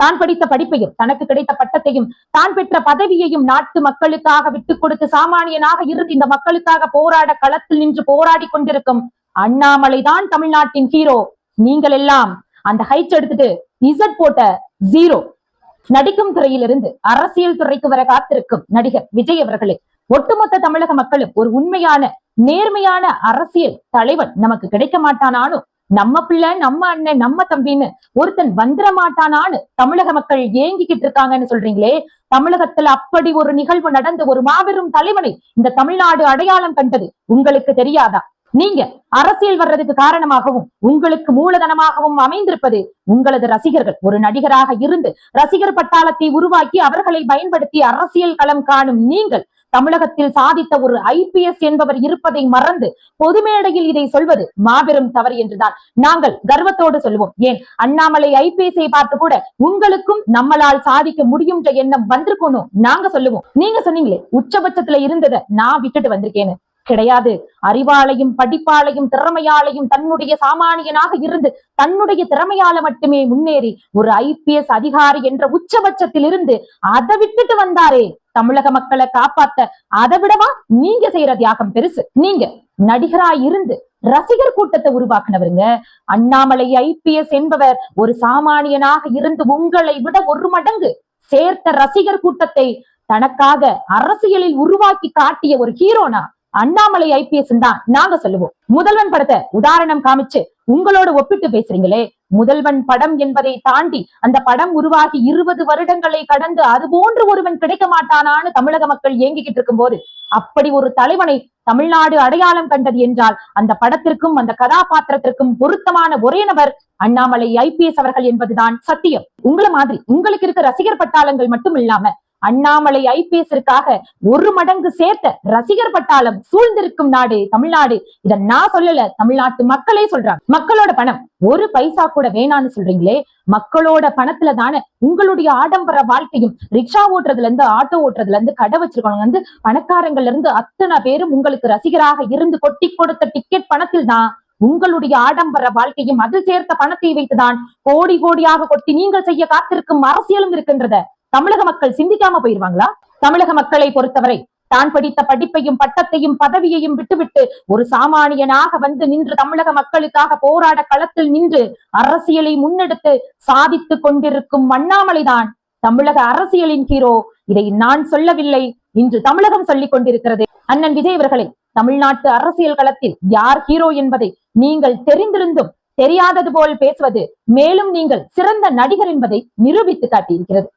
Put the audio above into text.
தான் படித்த படிப்பையும் தனக்கு கிடைத்த பட்டத்தையும் தான் பெற்ற பதவியையும் நாட்டு மக்களுக்காக விட்டுக் கொடுத்து சாமானியனாக இருந்து இந்த மக்களுக்காக போராட களத்தில் நின்று போராடி கொண்டிருக்கும் அண்ணாமலை தான் தமிழ்நாட்டின் ஹீரோ நீங்கள் எல்லாம் அந்த ஹைட்ஸ் எடுத்துட்டு இசட் போட்ட ஜீரோ நடிக்கும் துறையிலிருந்து அரசியல் துறைக்கு வர காத்திருக்கும் நடிகர் விஜய் அவர்களே ஒட்டுமொத்த தமிழக மக்களும் ஒரு உண்மையான நேர்மையான அரசியல் தலைவன் நமக்கு கிடைக்க மாட்டானானோ நம்ம பிள்ளை நம்ம அண்ணன் நம்ம தம்பின்னு ஒருத்தன் வந்துட மாட்டானான்னு தமிழக மக்கள் ஏங்கிக்கிட்டு இருக்காங்கன்னு சொல்றீங்களே? தமிழகத்துல அப்படி ஒரு நிகழ்வு நடந்த ஒரு மாபெரும் தலைவனை இந்த தமிழ்நாடு அடையாளம் கண்டது உங்களுக்கு தெரியாதா? நீங்க அரசியல் வர்றதுக்கு காரணமாகவும் உங்களுக்கு மூலதனமாகவும் அமைந்திருப்பது உங்களது ரசிகர்கள். ஒரு நடிகராக இருந்து ரசிகர் பட்டாளத்தை உருவாக்கி அவர்களை பயன்படுத்தி அரசியல் களம் காணும் நீங்கள் தமிழகத்தில் சாதித்த ஒரு ஐபிஎஸ் என்பவர் இருப்பதை மறந்து பொது மேடையில் இதை சொல்வது மாபெரும் தவறு என்றுதான். நாங்கள் கர்வத்தோடு சொல்லுவோம். ஏன்? அண்ணாமலை ஐபிஎஸ்ஐ பார்த்து கூட உங்களுக்கும் நம்மளால் சாதிக்க முடியும் என்ற எண்ணம் வந்திருக்கணும் நாங்க சொல்லுவோம். நீங்க சொன்னீங்களே உச்சபட்சத்துல இருந்ததை நான் விட்டுட்டு வந்திருக்கேன்னு. கிடையாது. அறிவாளையும் படிப்பாளையும் திறமையாளையும் தன்னுடைய சாமானியனாக இருந்து தன்னுடைய திறமையால மட்டுமே முன்னேறி ஒரு ஐபிஎஸ் அதிகாரி என்ற உச்சபட்சத்தில் இருந்து அதை விட்டுட்டு வந்தாரே. தமிழக மக்களை காப்பாத்த அதை விடவா? நீங்க செய்யற தியாகம் பெருசு. நீங்க நடிகரா இருந்து ரசிகர் கூட்டத்தை உருவாக்குனவருங்க. அண்ணாமலை ஐபிஎஸ் என்பவர் ஒரு சாமானியனாக இருந்து உங்களை விட ஒரு மடங்கு சேர்த்த ரசிகர் கூட்டத்தை தனக்காக அரசியலில் உருவாக்கி காட்டிய ஒரு ஹீரோனா அண்ணாமலை ஐபிஎஸ் தான் நாங்க சொல்லுவோம். முதல்வன் படத்தை உதாரணம் காமிச்சு உங்களோட ஒப்பிட்டு பேசுறீங்களே. முதல்வன் படம் என்பதை தாண்டி அந்த படம் உருவாகி இருபது வருடங்களை கடந்து அது போன்று ஒருவன் கிடைக்க மாட்டானான்னு தமிழக மக்கள் ஏங்கிக்கிட்டு இருக்கும் போது அப்படி ஒரு தலைவனை தமிழ்நாடு அடையாளம் கண்டது என்றால் அந்த படத்திற்கும் அந்த கதாபாத்திரத்திற்கும் பொருத்தமான ஒரே நபர் அண்ணாமலை ஐபிஎஸ் அவர்கள் என்பதுதான் சத்தியம். உங்களை மாதிரி உங்களுக்கு இருக்க ரசிகர் பட்டாளங்கள் மட்டும் இல்லாம அண்ணாமலை ஐபிஎஸ்ற்காக ஒரு மடங்கு சேர்த்த ரசிகர் பட்டாளம் சூழ்ந்திருக்கும் நாடு தமிழ்நாடு. இத நான் சொல்லல தமிழ்நாட்டு மக்களே சொல்றாங்க. மக்களோட பணம் ஒரு பைசா கூட வேணான்னு சொல்றீங்களே மக்களோட பணத்துல தானே உங்களுடைய ஆடம்பர வாழ்க்கையும் ரிக்ஷா ஓட்டுறதுல இருந்து ஆட்டோ ஓட்டுறதுல இருந்து கடை வச்சிருக்கவங்க வந்து பணக்காரங்கள்ல இருந்து அத்தனை பேரும் உங்களுக்கு ரசிகராக இருந்து கொட்டி கொடுத்த டிக்கெட் பணத்தில் தான் உங்களுடைய ஆடம்பர வாழ்க்கையும் அதில் சேர்த்த பணத்தை வைத்துதான் கோடி கோடியாக கொட்டி நீங்கள் செய்ய காத்திருக்கும் அரசியலும் இருக்கின்றத தமிழக மக்கள் சிந்திக்காம போயிருவாங்களா? தமிழக மக்களை பொறுத்தவரை தான் படித்த படிப்பையும் பட்டத்தையும் பதவியையும் விட்டுவிட்டு ஒரு சாமானியனாக வந்து நின்று தமிழக மக்களுக்காக போராட களத்தில் நின்று அரசியலை முன்னெடுத்து சாதித்துக் கொண்டிருக்கும் அண்ணாமலைதான் தமிழக அரசியலின் ஹீரோ. இதை நான் சொல்லவில்லை. இன்று தமிழகம் சொல்லிக் கொண்டிருக்கிறது. அண்ணன் விஜய் அவர்களை தமிழ்நாட்டு அரசியல் களத்தில் யார் ஹீரோ என்பதை நீங்கள் தெரிந்திருந்தும் தெரியாதது போல் பேசுவது மேலும் நீங்கள் சிறந்த நடிகர் என்பதை நிரூபித்து காட்டியிருக்கிறது.